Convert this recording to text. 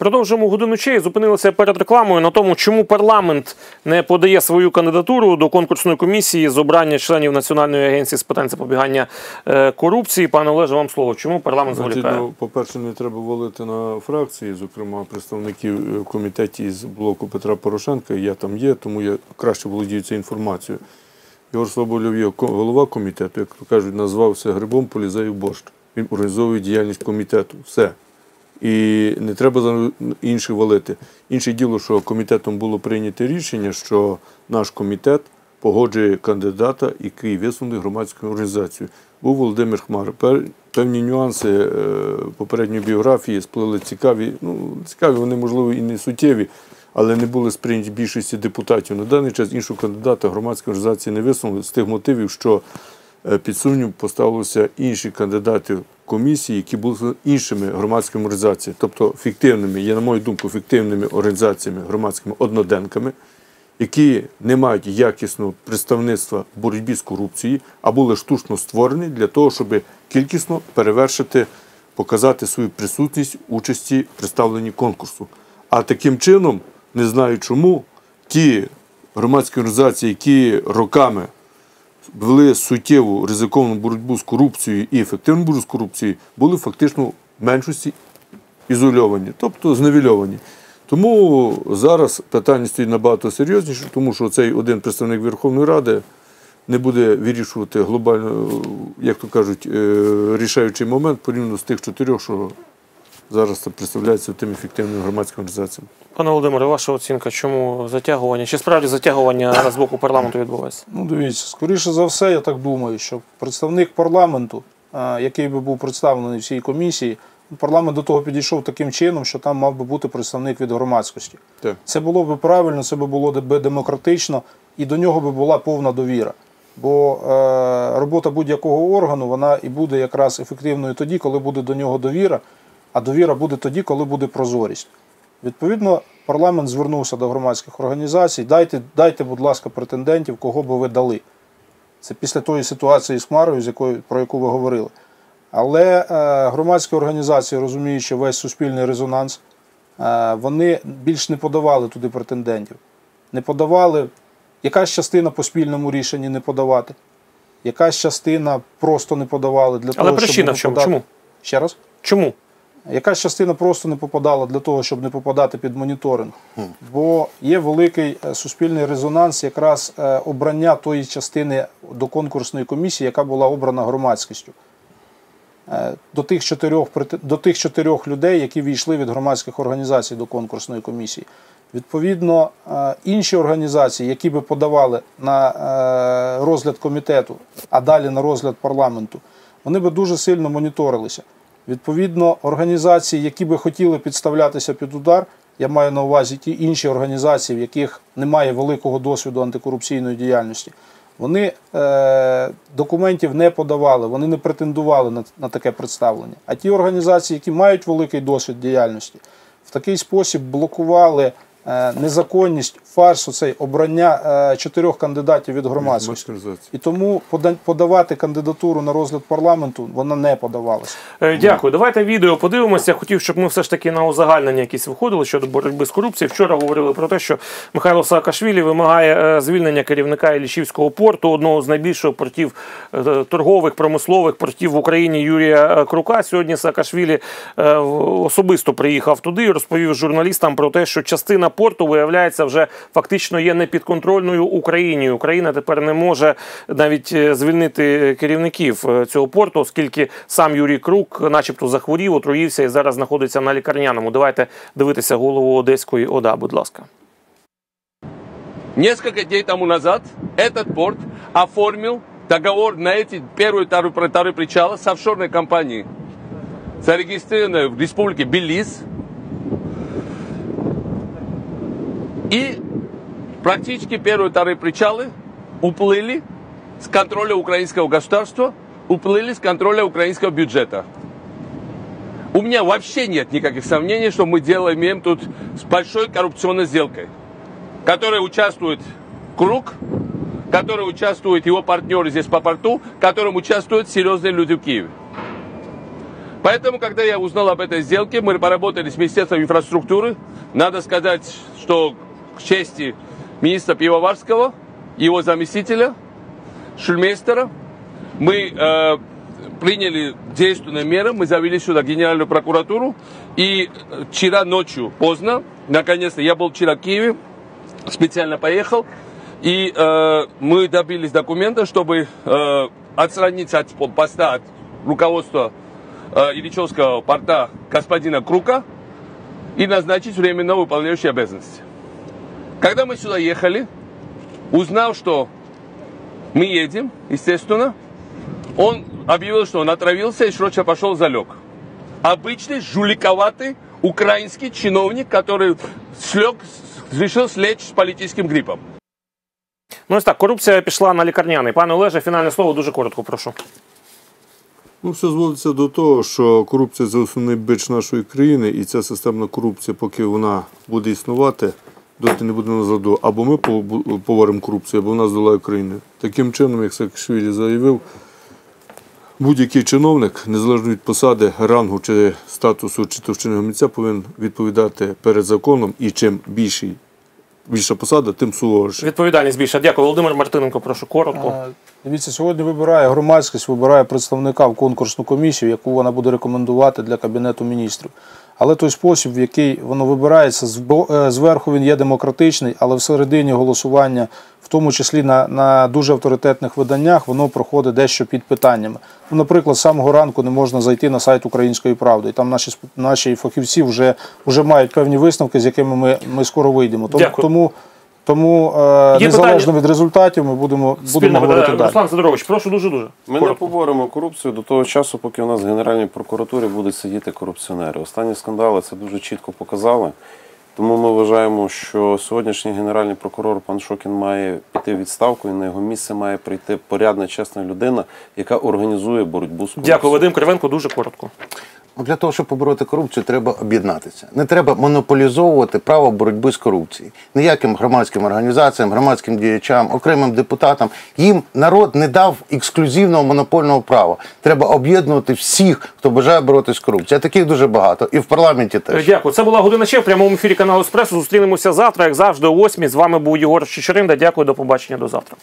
Продовжуємо годину чей. Зупинилися перед рекламою на тому, чому парламент не подає свою кандидатуру до конкурсної комісії з обрання членів Національної агенції з питань запобігання е, корупції. Пане Олеже, вам слово. Чому парламент зволікає? ну, по-перше, не треба валити на фракції, зокрема представників е, в з блоку Петра Порошенка. Я там є, тому я краще володію цією інформацією. Ігор Слоболєв є голова комітету, як кажуть, назвався грибом, полізає в борщ. Він організовує діяльність комітету. Все. І не треба за інших валити. Інше діло, що комітетом було прийнято рішення, що наш комітет погоджує кандидата, який висунутий громадською організацією. Був Володимир Хмар. Певні нюанси е, попередньої біографії сплили цікаві. Ну, цікаві, вони, можливо, і не суттєві, але не були сприйняті більшості депутатів. На даний час іншого кандидата громадської організації не висунули з тих мотивів, що е, під сумнів поставилися інші кандидати комісії, які були іншими громадськими організаціями, тобто фіктивними, є, на мою думку, фіктивними організаціями, громадськими одноденками, які не мають якісного представництва в боротьбі з корупцією, а були штучно створені для того, щоб кількісно перевершити, показати свою присутність участі в представленні конкурсу. А таким чином, не знаю чому, ті громадські організації, які роками вели суттєву ризиковану боротьбу з корупцією і ефективну боротьбу з корупцією, були фактично в меншості ізольовані, тобто зневільовані. Тому зараз питання стоїть набагато серйозніше, тому що цей один представник Верховної Ради не буде вирішувати глобально, як то кажуть, е, рішаючий момент порівняно з тих чотирьох, що зараз це представляється тим ефективним громадським організаціям. Пане Володимире, ваша оцінка, чому затягування? Чи справді затягування з боку парламенту відбувається? Ну, дивіться, скоріше за все, я так думаю, що представник парламенту, е, який би був представлений в цій комісії, парламент до того підійшов таким чином, що там мав би бути представник від громадськості. Так. Це було б правильно, це би було би демократично, і до нього би була повна довіра. Бо е, робота будь-якого органу вона і буде якраз ефективною тоді, коли буде до нього довіра, а довіра буде тоді, коли буде прозорість. Відповідно, парламент звернувся до громадських організацій. Дайте, дайте, будь ласка, претендентів, кого би ви дали. Це після тої ситуації з Хмарою, з якою, про яку ви говорили. Але е, громадські організації, розуміючи весь суспільний резонанс, е, вони більш не подавали туди претендентів. Не подавали, якась частина по спільному рішенні не подавати, якась частина просто не подавали для того, Але причина в чому? Чому? Ще раз? Чому? Якась частина просто не попадала для того, щоб не попадати під моніторинг. Бо є великий е, суспільний резонанс, якраз е, обрання тої частини до конкурсної комісії, яка була обрана громадськістю. Е, До тих чотирьох до тих чотирьох людей, які війшли від громадських організацій до конкурсної комісії. Відповідно, інші організації, які би подавали на розгляд комітету, а далі на розгляд парламенту, вони би дуже сильно моніторилися. Відповідно, організації, які би хотіли підставлятися під удар, я маю на увазі ті інші організації, в яких немає великого досвіду антикорупційної діяльності, вони е, документів не подавали, вони не претендували на, на таке представлення. А ті організації, які мають великий досвід діяльності, в такий спосіб блокували незаконність фарсу цей обрання е, чотирьох кандидатів від громадськості. І тому подавати кандидатуру на розгляд парламенту вона не подавалася. Е, Дякую. Давайте відео подивимося. Хотів, щоб ми все ж таки на узагальнення якісь виходили щодо боротьби з корупцією. Вчора говорили про те, що Михайло Саакашвілі вимагає е, звільнення керівника Іллічівського порту, одного з найбільших портів е, торгових, промислових портів в Україні Юрія е, Крука. Сьогодні Саакашвілі е, особисто приїхав туди і розповів журналістам про те, що частина порту виявляється вже фактично є непідконтрольною Україні. Україна тепер не може навіть е, звільнити керівників е, цього порту, оскільки сам Юрій Крук, начебто, захворів, отруївся і зараз знаходиться на лікарняному. Давайте дивитися голову Одеської ОДА, будь ласка. Несколько дней тому назад этот порт оформил договор на эти первый и второй, второй причала с офшорной компанией, зарегистрированной в республике Белиз. И практически первые и вторые причалы уплыли с контроля украинского государства, уплыли с контроля украинского бюджета. У меня вообще нет никаких сомнений, что мы делаем, имеем тут с большой коррупционной сделкой в которой участвует Круг, в которой участвуют его партнеры здесь по порту, в котором участвуют серьезные люди в Киеве. Поэтому, когда я узнал об этой сделке, мы поработали с Министерством инфраструктуры. Надо сказать, что к чести министра Пивоварского, его заместителя, Шульмейстера, мы э, приняли действенные меры, мы завели сюда Генеральную прокуратуру. И э, вчера ночью, поздно, наконец-то, я был вчера в Киеве, специально поехал, и э, мы добились документа, чтобы э, отстранить от поста от руководства э, Ильичевского порта господина Крука и назначить временно выполняющий обязанности. Когда мы сюда ехали, узнав, что мы едем, естественно, он объявил, что он отравился и срочно пошел залег. Обычный жуликоватый украинский чиновник, который слег, решил слечь с политическим гриппом. Ну ось так, корупція пішла на лікарняний. Пане Олеже, фінальне слово дуже коротко, прошу. Ну, все зводиться до того, що корупція це основний бич нашої країни, і ця системна корупція, поки вона буде існувати, доти не буде назаду. Або ми поваримо корупцію, або вона здолає країну. Таким чином, як Саакашвілі заявив, будь-який чиновник, незалежно від посади, рангу чи статусу чи товщини місця, повинен відповідати перед законом, і чим більший, більша посада, тим суворіше. Відповідальність більша. Дякую. Володимир Мартиненко, прошу коротко. Дивіться, сьогодні вибирає громадськість, вибирає представника в конкурсну комісію, яку вона буде рекомендувати для Кабінету міністрів. Але той спосіб, в який воно вибирається, е, зверху він є демократичний, але всередині голосування, в тому числі на, на дуже авторитетних виданнях, воно проходить дещо під питаннями. Ну, наприклад, з самого ранку не можна зайти на сайт Української правди. І там наші, наші фахівці вже, вже мають певні висновки, з якими ми, ми скоро вийдемо. Тому, Дякую. тому, тому е, Є незалежно питання? від результатів ми будемо, будемо говорити далі. Руслан Сидорович, прошу дуже-дуже. Ми не Коротко. поборемо корупцію до того часу, поки у нас в Генеральній прокуратурі будуть сидіти корупціонери. Останні скандали це дуже чітко показали. Тому ми вважаємо, що сьогоднішній генеральний прокурор пан Шокін має піти в відставку, і на його місце має прийти порядна, чесна людина, яка організує боротьбу з корупцією. Дякую, Вадим Кривенко, дуже коротко. Для того, щоб побороти корупцію, треба об'єднатися. Не треба монополізовувати право боротьби з корупцією. Ніяким громадським організаціям, громадським діячам, окремим депутатам. Їм народ не дав ексклюзивного монопольного права. Треба об'єднувати всіх, хто бажає боротися з корупцією. Таких дуже багато. І в парламенті теж. Дякую. Це була година ще в прямому ефірі каналу Еспресо. Зустрінемося завтра, як завжди, о 8. З вами був Єгор Чечеринда. Дякую, до побачення, до завтра.